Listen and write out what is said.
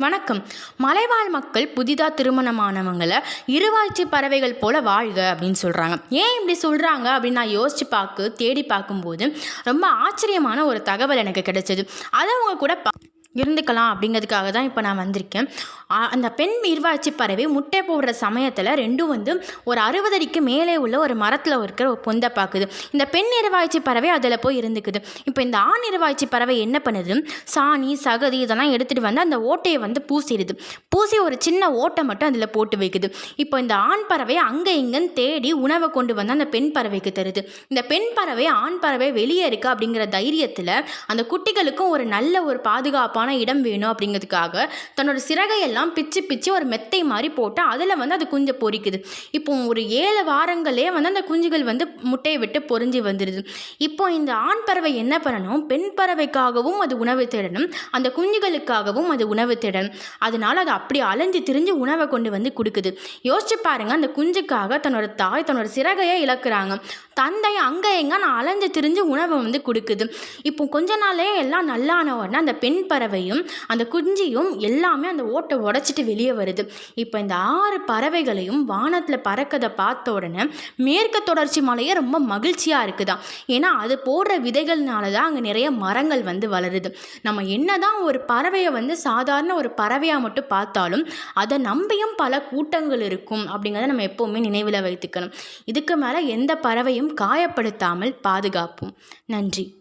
வணக்கம். மலைவாழ் மக்கள் புதிதாக திருமணமானவங்களை இருவாய்ச்சி பறவைகள் போல வாழ்க அப்படின்னு சொல்கிறாங்க ஏன் இப்படி சொல்கிறாங்க அப்படின்னு நான் யோசித்து பார்க்க தேடி பார்க்கும்போது ரொம்ப ஆச்சரியமான ஒரு தகவல் எனக்கு கிடைச்சது. அதை அவங்க கூட பா இருந்துக்கலாம் அப்படிங்கிறதுக்காக தான் இப்போ நான் வந்திருக்கேன். அந்த பெண் இருவாய்ச்சி பறவை முட்டை போடுற சமயத்தில் ரெண்டும் வந்து ஒரு அறுபது அடிக்கு மேலே உள்ள ஒரு மரத்தில் இருக்கிற ஒரு பொந்தை பார்க்குது இந்த பெண் இருவாய்ச்சி பறவை அதில் போய் இருந்துக்குது. இப்போ இந்த ஆண் இருவாய்ச்சி பறவை என்ன பண்ணுது? சாணி சகதி இதெல்லாம் எடுத்துகிட்டு வந்து அந்த ஓட்டையை வந்து பூசிடுது. பூசி ஒரு சின்ன ஓட்டை மட்டும் அதில் போட்டு வைக்குது. இப்போ இந்த ஆண் பறவை அங்கே இங்கேன்னு தேடி உணவை கொண்டு வந்து அந்த பெண் பறவைக்கு தருது. இந்த பெண் பறவை ஆண் பறவை வெளியே இருக்கு அப்படிங்கிற தைரியத்தில் அந்த குட்டிகளுக்கும் ஒரு நல்ல ஒரு பாதுகாப்பான இடம் வேணும் அப்படிங்கிறதுக்காக தன்னோட சிறகையெல்லாம் பிச்சு பிச்சு ஒரு மெத்தை மாதிரி போட்டு அதில் வந்து அது குஞ்சை பொரிக்குது. இப்போ ஒரு ஏழு வாரங்களே வந்து அந்த குஞ்சுகள் வந்து முட்டையை விட்டு பொரிஞ்சு வந்துடுது இப்போ இந்த ஆண் பறவை என்ன பண்ணணும்? பெண் பறவைக்காகவும் அது உணவு தேடணும். அந்த குஞ்சுகளுக்காகவும் அது உணவு தேடணும். அதனால அது அப்படி அலைஞ்சு திரிஞ்சு உணவை கொண்டு வந்து கொடுக்குது. யோசிச்சு பாருங்கள் அந்த குஞ்சுக்காக தன்னோட தாய் தன்னோட சிறகையை இழக்கிறாங்க. தந்தை அங்கே எங்க நான் அலைஞ்சு திரிஞ்சு உணவை வந்து கொடுக்குது. இப்போ கொஞ்ச நாளே எல்லாம் நல்லான உடனே அந்த பெண் பறவை பறவையும் அந்த குஞ்சியும் எல்லாமே அந்த ஓட்டை உடச்சிட்டு வெளியே வருது. இப்போ இந்த ஆறு பறவைகளையும் வானத்தில் பறக்கதை பார்த்த உடனே மேற்கு தொடர்ச்சி மலையே ரொம்ப மகிழ்ச்சியாக இருக்குதான் ஏன்னா அது போடுற விதைகள்னால தான் அங்கே நிறைய மரங்கள் வந்து வளருது. நம்ம என்னதான் ஒரு பறவையை வந்து சாதாரண ஒரு பறவையாக மட்டும் பார்த்தாலும் அதை நம்பியும் பல கூட்டங்கள் இருக்கும் அப்படிங்கிறத நம்ம எப்போவுமே நினைவில் வைத்துக்கணும். இதுக்கு மேலே எந்த பறவையும் காயப்படுத்தாமல் பாதுகாப்போம். நன்றி.